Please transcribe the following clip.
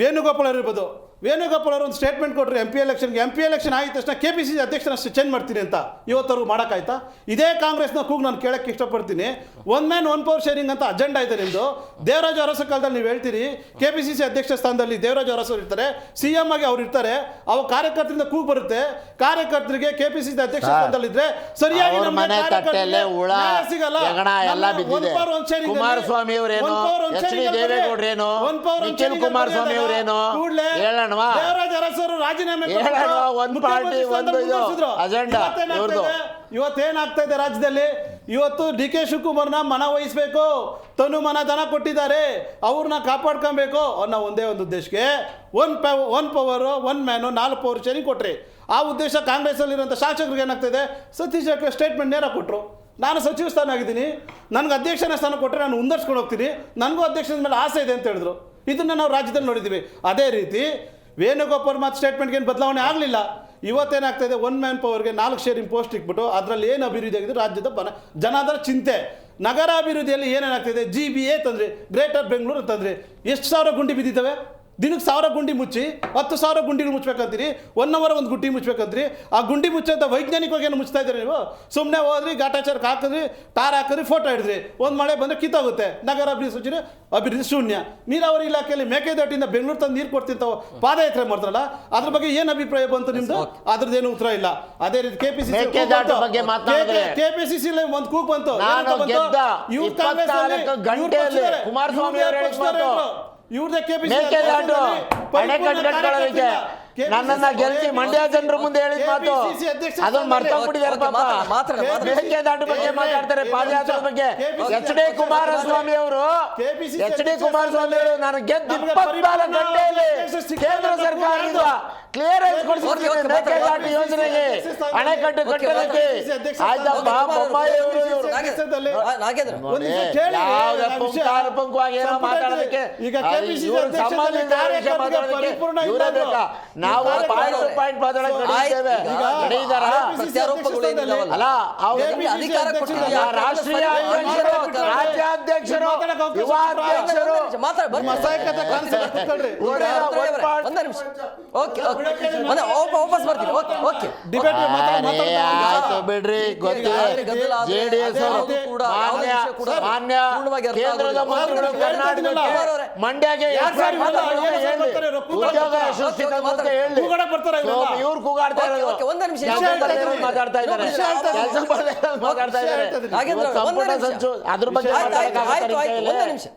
ವೇಣುಗೋಪಾಲ್ ಅವರು ಇರ್ಬೋದು. ವೇಣುಗೋಪಾಲ್ ಅವರು ಒಂದು ಸ್ಟೇಟ್ಮೆಂಟ್ ಕೊಟ್ಟರು ಎಂ ಪಿ ಎಲೆಕ್ಷನ್ಗೆ ಎಂ ಪಿ ಎಲೆಕ್ಷನ್ ಆಯಿತು ತಕ್ಷಣ K P C C change ಮಾಡ್ತೀನಿ ಅಂತ. ಇವತ್ತವ್ರು ಮಾಡೋಕ್ಕಾಯ್ತಾ? ಇದೇ ಕಾಂಗ್ರೆಸ್ನ ಕೂಗು ನಾನು ಕೇಳೋಕ್ಕೆ ಇಷ್ಟಪಡ್ತೀನಿ. One man one power sharing ಅಂತ ಅಜೆಂಡಾ ಇದೆ ನಿಮ್ಮದು ದೇವರಾಜ ಅರಸ ಕಾಲದಲ್ಲಿ ನೀವು ಹೇಳ್ತೀರಿ ಕೆ ಪಿ ಸಿ ಸಿ ಅಧ್ಯಕ್ಷ ಸ್ಥಾನದಲ್ಲಿ ದೇವರಾಜ ಅರಸರು ಇರ್ತಾರೆ. ಸಿ ಎಂ ಆಗಿ ಅವ್ರು ಇರ್ತಾರೆ. ಅವ ಕಾರ್ಯಕರ್ತರಿಂದ ಕೂಗ್ ಬರುತ್ತೆ. ಕಾರ್ಯಕರ್ತರಿಗೆ ಕೆ ಪಿ ಸಿ ಸಿ ಅಧ್ಯಕ್ಷ ಸರ್, ಸ್ಥಾನದಲ್ಲಿದ್ರೆ ಸರಿಯಾಗಿ ಸಿಗಲ್ಲ. One power one sharing. One power power Nikhil Kumaraswamy ಅವರೇನು? ಹೇಳೋಣವಾ? ದೇವರಾಜ ಅರಸರು ರಾಜೀನಾಮೆ ಹೇಳೋಣ, ಒಂದು ಪಾರ್ಟಿ, ಒಂದು ಇದು, ಅಜೆಂಡಾ ಇವತ್ತೇನಾಗ್ತಾ ಇವ್ರದ್ದು. ಇದೆ? ಇವತ್ತೇನಾಗ್ತಾ ಇದೆ ರಾಜ್ಯದಲ್ಲಿ? ಇವತ್ತು ಡಿ ಕೆ ಶಿವಕುಮಾರ್ನ ಮನ ವಹಿಸ್ಬೇಕು. ತನು ಮನ ದನ ಕೊಟ್ಟಿದ್ದಾರೆ. ಅವ್ರನ್ನ ಕಾಪಾಡ್ಕೊಬೇಕು. ಅನ್ನೋ ಒಂದೇ ಒಂದು ಉದ್ದೇಶಕ್ಕೆ one power one power one man ನಾಲ್ಕು ಪವರ್ ಶನಿ ಕೊಟ್ರಿ. ಆ ಉದ್ದೇಶ ಕಾಂಗ್ರೆಸ್ ಅಲ್ಲಿರುವಂತ ಶಾಸಕರಿಗೆ ಏನಾಗ್ತಿದೆ ಸತೀಶ್ ಜಾರಕಿಹೊಳಿ ಸ್ಟೇಟ್ಮೆಂಟ್ ನೇರ ಕೊಟ್ಟರು ನಾನು ಸಚಿವ ಸ್ಥಾನ ಆಗಿದ್ದೀನಿ ನನಗೆ ಅಧ್ಯಕ್ಷನ ಸ್ಥಾನ ಕೊಟ್ಟರೆ ನಾನು ಮುಂದರ್ಸ್ಕೊಂಡು ಹೋಗ್ತೀನಿ. ನನಗೂ ಅಧ್ಯಕ್ಷನ ಮೇಲೆ ಆಸೆ ಇದೆ ಅಂತ ಹೇಳಿದ್ರು. ಇದನ್ನು ನಾವು ರಾಜ್ಯದಲ್ಲಿ ನೋಡಿದ್ದೀವಿ. ಅದೇ ರೀತಿ ವೇಣುಗೋಪಾಲ್ ಮತ್ತು ಸ್ಟೇಟ್ಮೆಂಟ್ಗೆ ಏನು ಬದಲಾವಣೆ ಆಗಲಿಲ್ಲ. ಇವತ್ತೇನಾಗ್ತಾ ಇದೆ? ಒನ್ ಮ್ಯಾನ್ ಪವರ್ಗೆ ನಾಲ್ಕು ಶೇರಿಂಗ್ ಪೋಸ್ಟ್ ಇಟ್ಬಿಟ್ಟು ಅದರಲ್ಲಿ ಏನು ಅಭಿವೃದ್ಧಿ ಆಗಿದೆ? ರಾಜ್ಯದ ಬನ ಜನರ ಚಿಂತೆ. ನಗರಾಭಿವೃದ್ಧಿಯಲ್ಲಿ ಏನೇನಾಗ್ತಿದೆ ಜಿ ಬಿ ಎ ತಂದರೆ ಗ್ರೇಟರ್ ಬೆಂಗಳೂರು ತಂದರೆ. ಎಷ್ಟು ಸಾವಿರ ಗುಂಡಿ ಬಿದ್ದಿದ್ದಾವೆ? ದಿನಕ್ಕೆ ಸಾವಿರ ಗುಂಡಿ ಮುಚ್ಚಿ ಹತ್ತು ಸಾವಿರ ಗುಂಡಿಗಳು ಮುಚ್ಬೇಕಂತೀರಿ ಒನ್ ಅವರ್ ಒಂದು ಗುಂಡಿ ಮುಚ್ಚಬೇಕಂತೀರಿ ಆ ಗುಂಡಿ ಮುಚ್ಚೋಂಥ ವೈಜ್ಞಾನಿಕವಾಗಿ ಏನು ಮುಚ್ತಾ ಇದ್ದೀರಿ ನೀವು? ಸುಮ್ಮನೆ ಹೋದ್ರಿ ಘಾಟಾಚಾರಕ್ಕೆ ಹಾಕಿದ್ರಿ ಟಾರ್ ಹಾಕಿದ್ರಿ ಫೋಟೋ ಹಿಡಿದ್ರಿ. ಒಂದು ಮಳೆ ಬಂದರೆ ಕಿತ್ತೋಗುತ್ತೆ. ನಗರಾಭಿವೃದ್ಧಿ ಸೂಚನೆ ಅಭಿವೃದ್ಧಿ ಶೂನ್ಯ. ನೀರಾವರಿ ಇಲಾಖೆಯಲ್ಲಿ ಮೇಕೆದಾಟಿಂದ ಬೆಂಗಳೂರು ತಂದು ನೀರು ಕೊಡ್ತಿಂತ ಪಾದಯಾತ್ರೆ ಮಾಡ್ತಾರಲ್ಲ ಅದ್ರ ಬಗ್ಗೆ ಏನು ಅಭಿಪ್ರಾಯ ಬಂತು ನಿಮ್ದು? ಅದ್ರದ್ದೇನು ಉತ್ತರ ಇಲ್ಲ. ಅದೇ ರೀತಿ KPCC P C K KPCC ಒಂದು ಕೂಗ್ ಬಂತು. ಕೂಪ್ ಬಂತು? ಇವ್ರು ಕಾಂಗ್ರೆಸ್ ಕುಮಾರಸ್ವಾಮಿ ಇವ್ರದೇ ಕೆಪಿಸಿ ಮೇಕೆದಾಟು ಪರಿಪೂರ್ಣ ಅಣೆಕಟ್ಟು ಕಟ್ಕೊಳ್ಳೋದಕ್ಕೆ ಕಾರ್ಯಕರ್ತರ. ನನ್ನನ್ನ ಗೆಲ್ಲಿ ಮಂಡ್ಯ ಜನರ ಮುಂದೆ ಹೇಳಿದ ಮಾತು ಅದನ್ನ ಮರ್ತೋಗ್ಬಿಟ್ಟಿದ್ದಾರೆ ಪಾಪ ಮಾತಾಡ. ಮೇಕೆದಾಟು ಬಗ್ಗೆ ಮಾತಾಡ್ತಾರೆ ಪಾದಯಾತ್ರೆ ಬಗ್ಗೆ ಎಚ್ ಡಿ ಕುಮಾರಸ್ವಾಮಿ ಅವರು ಎಚ್ ಡಿ ಕುಮಾರಸ್ವಾಮಿ ಅವರು ನಾನು ಗೆದ್ದು ಇಪ್ಪತ್ನಾಲ್ಕು ಗಂಟೆಯಲ್ಲಿ ಕೇಂದ್ರ ಸರ್ಕಾರದಿಂದ? ಕ್ಲಿಯರೆನ್ಸ್ ಕೊಡಿಸಿದ್ದೀನಿ ಮೇಕೆದಾಟು ಯೋಜನೆಗೆ ಅಣೆಕಟ್ಟು ಕಟ್ಟೋದಕ್ಕೆ ಆಯ್ತಪ್ಪ ಬೊಮ್ಮಾಯಿ ಅವರು ಮಾತಾಡೋದಕ್ಕೆ ಈಗ ಅದು KPCC ಇವ್ರ ಅಧ್ಯಕ್ಷತೆಯಲ್ಲಿ ಸಂಬಂಧ ಇಲ್ಲದ ವಿಷಯ ಕಾರ್ಯಕರ್ತರಿಗೆ ಮಾತಾಡೋದಕ್ಕೆ ಇವರೇ ಬೇಕಾ. ನಾವು ಪಾಯಿಂಟ್ ಪಾಯಿಂಟ್? ರಾಷ್ಟ್ರೀಯ ಅಧ್ಯಕ್ಷರು ರಾಜ್ಯಾಧ್ಯಕ್ಷರು ಒಂದು ನಿಮಿಷ ಓಕೆ ವಾಪಸ್ ಬರ್ತೀನಿ. Okay okay. ಆಯ್ತು ಬಿಡ್ರಿ ಜೆಡಿಎಸ್ ಮಾನ್ಯ ಕೇಂದ್ರದ. ಮಂತ್ರಿಗಳು. ಮಂಡ್ಯಗೆ. ಇವ್ರು ಕೂಗಾಡ್ತಾ ಮಾತಾಡ್ತಾ ಇದ್ದಾರೆ. ಅದ್ರ ಬಗ್ಗೆ ಆಯ್ತು, ಆಯ್ತು, ಆಯ್ತು, ನಿಮ್ ಆಯ್ತು, ಕೈಯಲ್ಲಿ? ಒಂದೇ ನಿಮಿಷ.